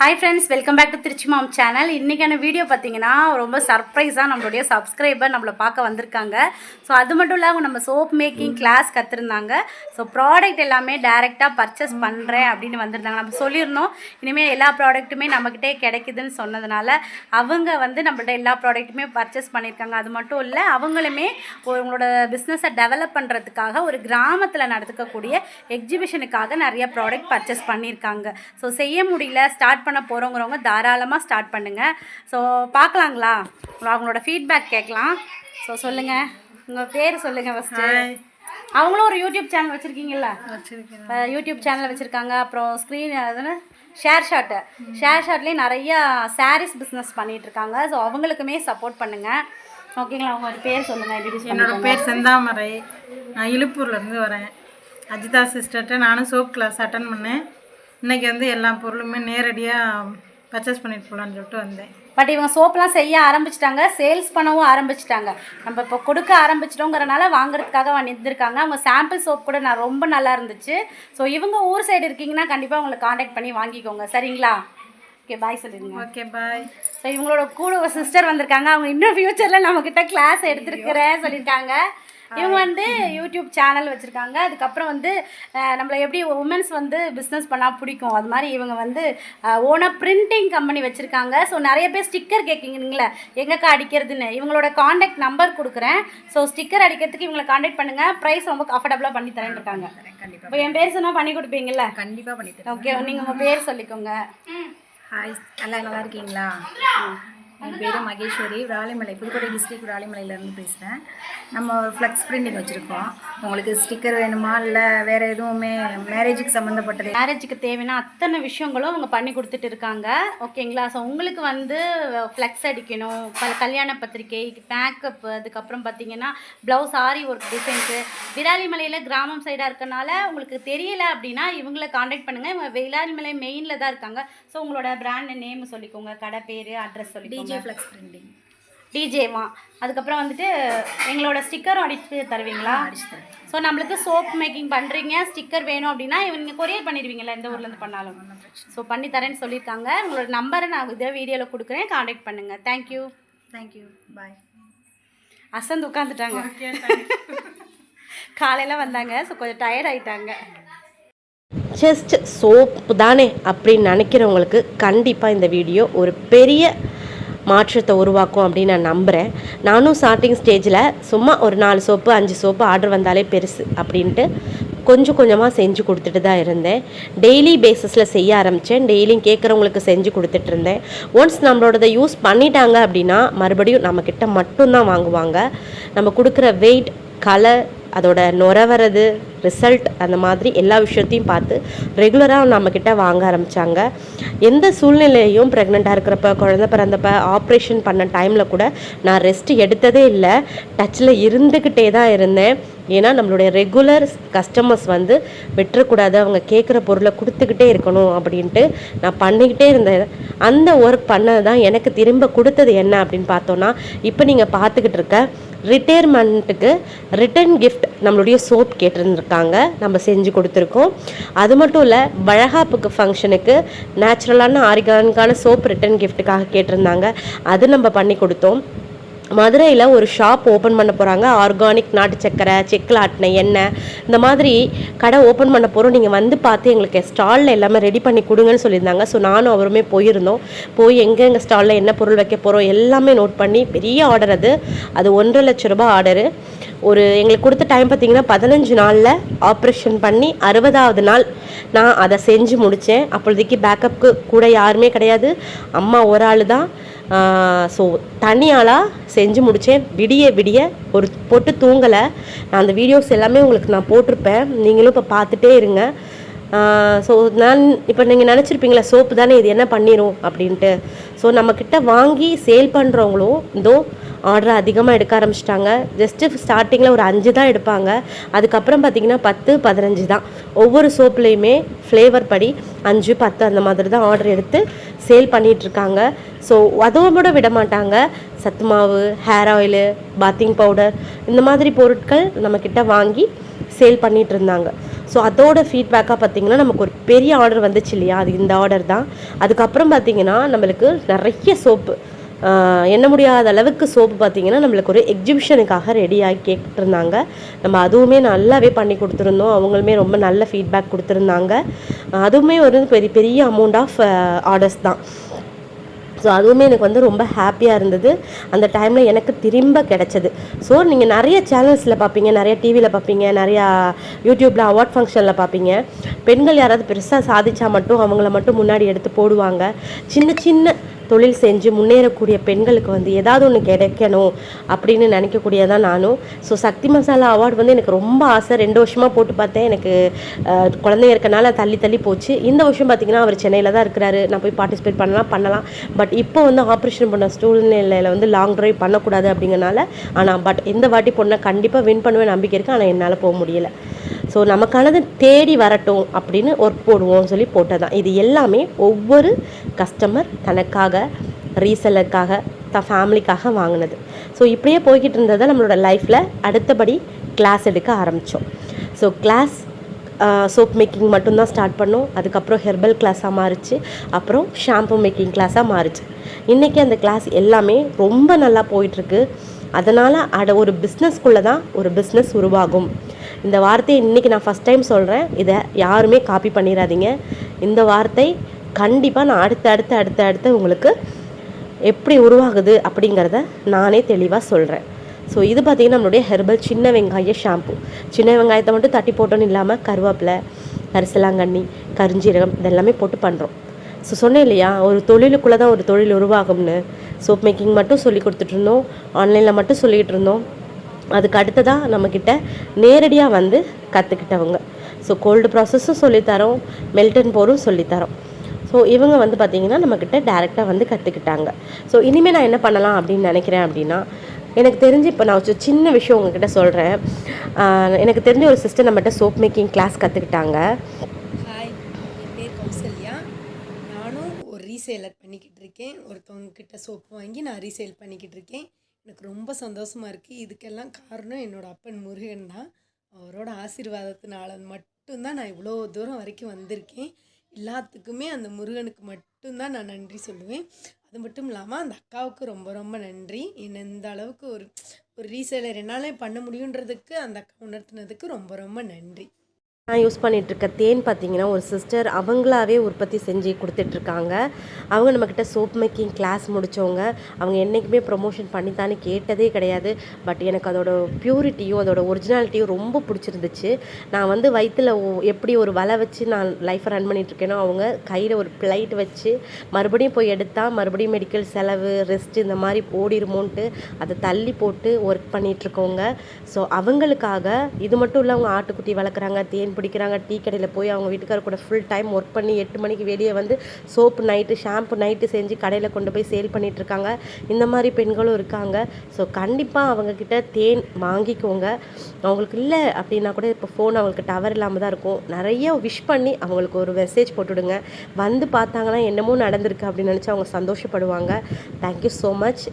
Hi friends welcome back to Trichy mom channel இன்றைக்கான video பார்த்தீங்கன்னா ரொம்ப சர்ப்ரைஸாக நம்மளுடைய சப்ஸ்கிரைபர் நம்மளை பார்க்க வந்திருக்காங்க. ஸோ அது மட்டும் இல்லாமல் நம்ம சோப் மேக்கிங் கிளாஸ் கற்றுருந்தாங்க ஸோ ப்ராடக்ட் எல்லாமே டைரெக்டாக பர்ச்சேஸ் பண்ணுறேன் அப்படின்னு வந்திருந்தாங்க. நம்ம சொல்லியிருந்தோம். இனிமேல் எல்லா ப்ராடக்ட்டுமே நம்மக்கிட்டே கிடைக்குதுன்னு சொன்னதுனால அவங்க வந்து நம்மள்ட்ட எல்லா ப்ராடக்ட்டுமே பர்ச்சேஸ் பண்ணியிருக்காங்க. அது மட்டும் இல்லை அவங்களுமே உங்களோட பிஸ்னஸை டெவலப் பண்ணுறதுக்காக ஒரு கிராமத்தில் நடத்துக்கக்கூடிய எக்ஸிபிஷனுக்காக நிறைய ப்ராடக்ட் பர்ச்சேஸ் பண்ணியிருக்காங்க. ஸோ செய்ய முடியல ஸ்டார்ட் பண்ண போகிறவங்கிறவங்க தாராளமாக ஸ்டார்ட் பண்ணுங்கள் ஸோ பார்க்கலாங்களா? அவங்களோட ஃபீட்பேக் கேட்கலாம். ஸோ சொல்லுங்கள் உங்கள் பேர் சொல்லுங்கள் ஃபஸ்ட்டு அவங்களும் ஒரு யூடியூப் சேனல் வச்சிருக்கேன் யூடியூப் சேனல் வச்சுருக்காங்க. அப்புறம் ஸ்க்ரீன் அதுன்னு ஷேர் ஷாட்டு ஷேர் ஷாட்லேயே நிறைய சாரீஸ் பிஸ்னஸ் பண்ணிட்டு இருக்காங்க. ஸோ அவங்களுக்குமே சப்போர்ட் பண்ணுங்கள் ஓகேங்களா உங்களோட பேர் சொல்லுங்கள் இன்ட்ரடியூஸ் என்னோட பேர் செந்தாமரை. நான் இழுப்பூர்ல இருந்து வரேன். அஜிதா சிஸ்டர்கிட்ட நானும் சோப் கிளாஸ் அட்டன் பண்ணேன். இன்னைக்கு வந்து எல்லா பொருளுமே நேரடியாக பர்ச்சேஸ் பண்ணிட்டு போகலான்னு சொல்லிட்டு வந்தேன். பட் இவங்க சோப்லாம் செய்ய ஆரம்பிச்சிட்டாங்க சேல்ஸ் பண்ணவும் ஆரம்பிச்சிட்டாங்க. நம்ம இப்போ கொடுக்க ஆரம்பிச்சிட்டோங்கிறனால வாங்குறதுக்காக வந்திருக்காங்க அவங்க சாம்பிள் சோப் கூட நான் ரொம்ப நல்லா இருந்துச்சு. ஸோ இவங்க ஊர் சைடு இருக்கீங்கன்னா கண்டிப்பாக உங்களை காண்டாக்ட் பண்ணி வாங்கிக்கோங்க. சரிங்களா? ஓகே பாய் சொல்லிடுங்க. ஓகே பாய் ஸோ இவங்களோட கூட ஒரு சிஸ்டர் வந்திருக்காங்க. அவங்க இன்னும் ஃப்யூச்சரில் நம்மக்கிட்ட கிளாஸ் எடுத்துருக்கிறேன் சொல்லியிருக்காங்க. இவங்க வந்து யூடியூப் சேனல் வச்சுருக்காங்க. அதுக்கப்புறம் வந்து நம்மளை எப்படி உமன்ஸ் வந்து பிஸ்னஸ் பண்ணால் பிடிக்கும்? அது மாதிரி இவங்க வந்து ஓனாக பிரிண்டிங் கம்பெனி வச்சுருக்காங்க. ஸோ நிறைய பேர் ஸ்டிக்கர் கேட்குறீங்களே எங்கக்கா அடிக்கிறதுன்னு? இவங்களோட காண்டாக்ட் நம்பர் கொடுக்குறேன். ஸோ ஸ்டிக்கர் அடிக்கிறதுக்கு இவங்களை காண்டாக்ட் பண்ணுங்கள் ப்ரைஸ் ரொம்ப கம்ஃபர்டபுளாக பண்ணி தரேன்னு இருக்காங்க. இப்போ என் பேர் சொன்னால் பண்ணி கொடுப்பீங்கல்ல? கண்டிப்பாக பண்ணித்தரேன் ஓகே நீங்கள் உங்கள் பேர் சொல்லிக்கோங்க. ஹாய் எல்லாம் நல்லா இருக்கீங்களா? என் பேர் மகேஸ்வரி விராலிமலை புதுக்கோட்டை டிஸ்ட்ரிக்ட் விராலிமலையிலேருந்து பேசுகிறேன் நம்ம ஃப்ளக்ஸ் ஃப்ளெக்ஸ் பிரிண்டிங் வச்சுருக்கோம். உங்களுக்கு ஸ்டிக்கர் வேணுமா? இல்லை வேறு எதுவுமே? மேரேஜுக்கு சம்மந்தப்பட்டது மேரேஜுக்கு தேவையான அத்தனை விஷயங்களும் அவங்க பண்ணி கொடுத்துட்டு இருக்காங்க. ஓகேங்களா ஸோ உங்களுக்கு வந்து ஃப்ளெக்ஸ் அடிக்கணும் கல்யாண பத்திரிக்கை மேக்கப் அதுக்கப்புறம் பார்த்தீங்கன்னா ப்ளவுஸ் ஆரி ஒர்க் டிசைன்ஸு விராலிமலையில் கிராமம் சைடாக இருக்கனால உங்களுக்கு தெரியல அப்படின்னா இவங்களை காண்டாக்ட் பண்ணுங்கள் இவங்க விராலிமலை மெயினில் தான் இருக்காங்க. ஸோ உங்களோட பிராண்ட் நேம் சொல்லிக்கோங்க. கடை பேர் அட்ரஸ் சொல்லிக்கோங்க. டிஜே ஃப்ளெக்ஸ் பிரிண்டிங் டிஜேவா அதுக்கப்புறம் வந்துட்டு எங்களோட ஸ்டிக்கரும் அடிச்சு தருவீங்களா? ஸோ நம்மளுக்கு சோப் மேக்கிங் பண்ணுறீங்க ஸ்டிக்கர் வேணும் அப்படின்னா நீங்கள் கொரியர் பண்ணிடுவீங்களா எந்த ஊர்லேருந்து பண்ணாலும். ஸோ பண்ணி தரேன்னு சொல்லியிருக்காங்க. உங்களோட நம்பரை நான் இதே வீடியோவில் கொடுக்குறேன். காண்டாக்ட் பண்ணுங்கள் தேங்க்யூ தேங்க்யூ பாய் அசந்து உட்காந்துட்டாங்க காலையில் வந்தாங்க. ஸோ கொஞ்சம் டயர்ட் ஆயிட்டாங்க. ஜஸ்ட் சோப்பு தானே அப்படின்னு நினைக்கிறவங்களுக்கு கண்டிப்பாக இந்த வீடியோ ஒரு பெரிய மாற்றத்தை உருவாக்கும் அப்படின்னு நான் நம்புகிறேன் நானும் ஸ்டார்டிங் ஸ்டேஜில் சும்மா ஒரு நாலு சோப்பு அஞ்சு சோப்பு ஆர்டர் வந்தாலே பெருசு அப்படின்ட்டு கொஞ்சம் கொஞ்சமாக செஞ்சு கொடுத்துட்டு தான் இருந்தேன். டெய்லி பேசிஸில் செய்ய ஆரம்பித்தேன் டெய்லியும் கேட்குறவங்களுக்கு செஞ்சு கொடுத்துட்டு இருந்தேன். ஒன்ஸ் நம்மளோடதை யூஸ் பண்ணிட்டாங்க அப்படின்னா மறுபடியும் நம்மக்கிட்ட மட்டும்தான் வாங்குவாங்க. நம்ம கொடுக்குற வெயிட் கலர் அதோட நுர வரது ரிசல்ட் அந்த மாதிரி எல்லா விஷயத்தையும் பார்த்து ரெகுலராக நம்மக்கிட்ட வாங்க ஆரம்பித்தாங்க எந்த சூழ்நிலையும் ப்ரெக்னெண்ட்டாக இருக்கிறப்ப குழந்த பிறந்தப்ப ஆப்ரேஷன் பண்ண டைமில் கூட நான் ரெஸ்ட் எடுத்ததே இல்லை. டச்சில் இருந்துக்கிட்டே தான் இருந்தேன். ஏன்னா நம்மளுடைய ரெகுலர் கஸ்டமர்ஸ் வந்து விட்டுறக்கூடாது. அவங்க கேட்குற பொருளை கொடுத்துக்கிட்டே இருக்கணும் அப்படின்ட்டு நான் பண்ணிக்கிட்டே இருந்தேன். அந்த ஒர்க் பண்ணது தான் எனக்கு திரும்ப கொடுத்தது என்ன அப்படின்னு பார்த்தோன்னா இப்போ நீங்கள் பார்த்துக்கிட்டு இருக்க ரிட்டையர்மெண்ட்டுக்கு ரிட்டர்ன் கிஃப்ட் நம்மளுடைய சோப் கேட்டிருந்துருக்காங்க. நம்ம செஞ்சு கொடுத்துருக்கோம். அது மட்டும் இல்லை வழகாப்புக்கு ஃபங்க்ஷனுக்கு நேச்சுரலான ஆர்கானிக்கான சோப் ரிட்டர்ன் கிஃப்ட்டுக்காக கேட்டிருந்தாங்க. அது நம்ம பண்ணி கொடுத்தோம். மதுரையில் ஒரு ஷாப் ஓப்பன் பண்ண போகிறாங்க ஆர்கானிக் நாட்டு சக்கரை செக்கில் ஆட்டின எண்ணெய் இந்த மாதிரி கடை ஓப்பன் பண்ண போகிறோம் நீங்கள் வந்து பார்த்து எங்களுக்கு ஸ்டாலில் எல்லாமே ரெடி பண்ணி கொடுங்கன்னு சொல்லியிருந்தாங்க. ஸோ நானும் அவருமே போயிருந்தோம். போய் எங்கெங்கே ஸ்டாலில் என்ன பொருள் வைக்க போகிறோம் எல்லாமே நோட் பண்ணி பெரிய ஆர்டர் அது. அது ஒன்றரை லட்ச ரூபாய் ஆர்டரு ஒரு எங்களுக்கு கொடுத்த டைம் பார்த்தீங்கன்னா பதினஞ்சு நாளில் ஆப்ரேஷன் பண்ணி அறுபதாவது நாள் நான் அதை செஞ்சு முடித்தேன் அப்பொழுதைக்கு பேக்கப்புக்கு கூட யாருமே கிடையாது. அம்மா ஒரு ஆள் தான் ஸோ தனியாளாக செஞ்சு முடித்தேன் விடிய விடிய ஒரு பொட்டு தூங்கலை. நான் அந்த வீடியோஸ் எல்லாமே உங்களுக்கு நான் போட்டிருப்பேன். நீங்களும் இப்போ பார்த்துட்டே இருங்க. ஸோ நான் இப்போ நீங்கள் நினச்சிருப்பீங்களா சோப்பு தானே இது என்ன பண்ணிடும் அப்படின்ட்டு. ஸோ நம்மக்கிட்ட வாங்கி சேல் பண்ணுறவங்களும் இதோ ஆர்டர் அதிகமாக எடுக்க ஆரம்பிச்சிட்டாங்க. ஜஸ்ட்டு ஸ்டார்டிங்கில் ஒரு அஞ்சு தான் எடுப்பாங்க. அதுக்கப்புறம் பார்த்தீங்கன்னா பத்து பதினஞ்சு தான். ஒவ்வொரு சோப்லேயுமே ஃப்ளேவர் படி அஞ்சு பத்து அந்த மாதிரி தான் ஆர்டர் எடுத்து சேல் பண்ணிகிட்ருக்காங்க ஸோ அதுவும் கூட விட மாட்டாங்க. சத்து மாவு ஹேர் ஆயிலு பாத்திங் பவுடர் இந்த மாதிரி பொருட்கள் நம்மக்கிட்ட வாங்கி சேல் பண்ணிகிட்டு இருந்தாங்க ஸோ அதோட ஃபீட்பேக்காக பார்த்தீங்கன்னா நமக்கு ஒரு பெரிய ஆர்டர் வந்துச்சு இல்லையா? அது இந்த ஆர்டர் தான். அதுக்கப்புறம் பார்த்தீங்கன்னா நம்மளுக்கு நிறைய சோப்பு. என்ன முடியாத அளவுக்கு சோப்பு பார்த்தீங்கன்னா நம்மளுக்கு ஒரு எக்ஸிபிஷனுக்காக ரெடியாகி கேட்டுருந்தாங்க. நம்ம அதுவுமே நல்லாவே பண்ணி கொடுத்துருந்தோம். அவங்களுமே ரொம்ப நல்ல ஃபீட்பேக் கொடுத்துருந்தாங்க. அதுவுமே ஒரு பெரிய பெரிய அமௌண்ட் ஆஃப் ஆர்டர்ஸ் தான். ஸோ அதுவுமே எனக்கு வந்து ரொம்ப ஹாப்பியாக இருந்தது. அந்த டைமில் எனக்கு திரும்ப கிடச்சது. ஸோ நீங்கள் நிறைய சேனல்ஸில் பார்ப்பீங்க. நிறைய டிவியில் பார்ப்பீங்க. நிறையா யூடியூப்பில் அவார்ட் ஃபங்க்ஷனில் பார்ப்பீங்க. பெண்கள் யாராவது பெருசாக சாதிச்சா மட்டும் அவங்கள மட்டும் முன்னாடி எடுத்து போடுவாங்க. சின்ன சின்ன தொழில் செஞ்சு முன்னேறக்கூடிய பெண்களுக்கு வந்து ஏதாவது ஒன்று கிடைக்கணும் அப்படின்னு நினைக்கக்கூடியதான் நானும். ஸோ சக்தி மசாலா அவார்டு வந்து எனக்கு ரொம்ப ஆசை. ரெண்டு வருஷமாக போட்டு பார்த்தேன். எனக்கு குழந்தைங்க இருக்கனால தள்ளி தள்ளி போச்சு. இந்த வருஷம் பார்த்தீங்கன்னா அவர் சென்னையில் தான் இருக்கிறாரு. நான் போய் பார்ட்டிசிபேட் பண்ணலாம் பண்ணலாம். பட் இப்போ வந்து ஆப்ரேஷன் பண்ண சூழ்நிலையில் வந்து லாங் ட்ரைவ் பண்ணக்கூடாது அப்படிங்கிறனால ஆனால் பட் இந்த வாட்டி பொண்ணை கண்டிப்பாக வின் பண்ணுவேன் நம்பிக்கை இருக்குது ஆனால் என்னால் போக முடியல. ஸோ நமக்கானது தேடி வரட்டும் அப்படின்னு ஒர்க் போடுவோம்னு சொல்லி போட்டதான் இது எல்லாமே ஒவ்வொரு கஸ்டமர் தனக்காக ரீசெல்லருக்காக த ஃபேமிலிக்காக வாங்கினது. ஸோ இப்படியே போய்கிட்டு இருந்ததை நம்மளோட லைஃப்பில் அடுத்தபடி கிளாஸ் எடுக்க ஆரம்பித்தோம் ஸோ கிளாஸ் சோப் மேக்கிங் மட்டும்தான் ஸ்டார்ட் பண்ணோம். அதுக்கப்புறம் ஹெர்பல் கிளாஸாக மாறுச்சு. அப்புறம் ஷாம்பு மேக்கிங் கிளாஸாக மாறிச்சு. இன்றைக்கி அந்த கிளாஸ் எல்லாமே ரொம்ப நல்லா போயிட்டுருக்கு அதனால் அட ஒரு பிஸ்னஸ்க்குள்ளே தான் ஒரு பிஸ்னஸ் உருவாகும். இந்த வார்த்தையை இன்றைக்கி நான் ஃபஸ்ட் டைம் சொல்கிறேன் இதை யாருமே காப்பி பண்ணிடாதீங்க. இந்த வார்த்தை கண்டிப்பாக நான் அடுத்து அடுத்து அடுத்து அடுத்து உங்களுக்கு எப்படி உருவாகுது அப்படிங்கிறத நானே தெளிவாக சொல்கிறேன் ஸோ இது பார்த்திங்கன்னா நம்மளுடைய ஹெர்பல் சின்ன வெங்காய ஷாம்பு சின்ன வெங்காயத்தை மட்டும் தட்டி போட்டோன்னு இல்லாமல் கருவேப்பிலை கரிசலாங்கண்ணி கருஞ்சீரகம் இதெல்லாமே போட்டு பண்ணுறோம் ஸோ சொன்னேன் இல்லையா ஒரு தொழிலுக்குள்ளே தான் ஒரு தொழில் உருவாகும்னு. சோப் மேக்கிங் மட்டும் சொல்லி கொடுத்துட்ருந்தோம் ஆன்லைனில் மட்டும் சொல்லிக்கிட்டு இருந்தோம். அதுக்கு அடுத்ததாக நம்மக்கிட்ட நேரடியாக வந்து கற்றுக்கிட்டவங்க ஸோ கோல்டு ப்ராசஸும் சொல்லித்தரோம் மெல்டன் போரும் சொல்லித்தரோம். ஸோ இவங்க வந்து பார்த்திங்கன்னா நம்மக்கிட்ட டேரெக்டாக வந்து கற்றுக்கிட்டாங்க ஸோ இனிமேல் நான் என்ன பண்ணலாம் அப்படின்னு நினைக்கிறேன் அப்படின்னா எனக்கு தெரிஞ்சு இப்போ நான் ஒரு சின்ன விஷயம் உங்ககிட்ட சொல்கிறேன் எனக்கு தெரிஞ்ச ஒரு சிஸ்டர் நம்மகிட்ட சோப் மேக்கிங் கிளாஸ் கற்றுக்கிட்டாங்க ஹாய் என் பேர் கௌசல்யா. நானும் ஒரு ரீசேலர் பண்ணிக்கிட்டு இருக்கேன். ஒருத்தவங்க கிட்ட சோப்பு வாங்கி நான் ரீசேல் பண்ணிக்கிட்டு இருக்கேன். எனக்கு ரொம்ப சந்தோஷமாக இருக்குது இதுக்கெல்லாம் காரணம் என்னோடய அப்பன் முருகன் தான். அவரோட ஆசீர்வாதத்தினால மட்டும்தான் நான் இவ்வளோ தூரம் வரைக்கும் வந்திருக்கேன். எல்லாத்துக்குமே அந்த முருகனுக்கு மட்டும்தான் நான் நன்றி சொல்லுவேன். அது மட்டும் இல்லாமல் அந்த அக்காவுக்கு ரொம்ப ரொம்ப நன்றி. என்னை இந்த அளவுக்கு ஒரு ஒரு ரீசேலர் என்னாலே பண்ண முடியுன்றதுக்கு அந்த அக்கா உணர்த்தினதுக்கு ரொம்ப ரொம்ப நன்றி. நான் யூஸ் பண்ணிகிட்ருக்க தேன் பார்த்தீங்கன்னா ஒரு சிஸ்டர் அவங்களாவே உற்பத்தி செஞ்சு கொடுத்துட்ருக்காங்க. அவங்க நம்மக்கிட்ட சோப் மேக்கிங் கிளாஸ் முடித்தவங்க அவங்க என்றைக்குமே ப்ரொமோஷன் பண்ணித்தானே கேட்டதே கிடையாது. பட் எனக்கு அதோட ப்யூரிட்டியும் அதோட ஒரிஜினாலிட்டியும் ரொம்ப பிடிச்சிருந்துச்சு. நான் வந்து வயிற்றில் எப்படி ஒரு வலை வச்சு நான் லைஃப்பை ரன் பண்ணிகிட்ருக்கேனோ அவங்க கையில் ஒரு பிளைட் வச்சு மறுபடியும் போய் எடுத்தால் மறுபடியும் மெடிக்கல் செலவு ரெஸ்ட் இந்த மாதிரி ஓடிருமோன்ட்டு அதை தள்ளி போட்டு ஒர்க் பண்ணிகிட்ருக்கவங்க ஸோ அவங்களுக்காக இது மட்டும் இல்லை அவங்க ஆட்டுக்குட்டி வளர்க்குறாங்க தேன் பிடிக்கிறாங்க டீ கடையில் போய் அவங்க வீட்டுக்கார கூட ஃபுல் டைம் ஒர்க் பண்ணி எட்டு மணிக்கு வெளியே வந்து சோப்பு நைட்டு ஷாம்பு நைட்டு செஞ்சு கடையில் கொண்டு போய் சேல் பண்ணிகிட்ருக்காங்க இந்த மாதிரி பெண்களும் இருக்காங்க. ஸோ கண்டிப்பாக அவங்கக்கிட்ட தேன் வாங்கிக்கோங்க. அவங்களுக்கு இல்லை அப்படின்னா கூட இப்போ ஃபோன் அவங்களுக்கு டவர் இல்லாமல் தான் இருக்கும். நிறைய விஷ் பண்ணி அவங்களுக்கு ஒரு மெசேஜ் போட்டுவிடுங்க வந்து பார்த்தாங்கன்னா என்னமோ நடந்திருக்கு அப்படின்னு நினச்சி அவங்க சந்தோஷப்படுவாங்க. Thank you so much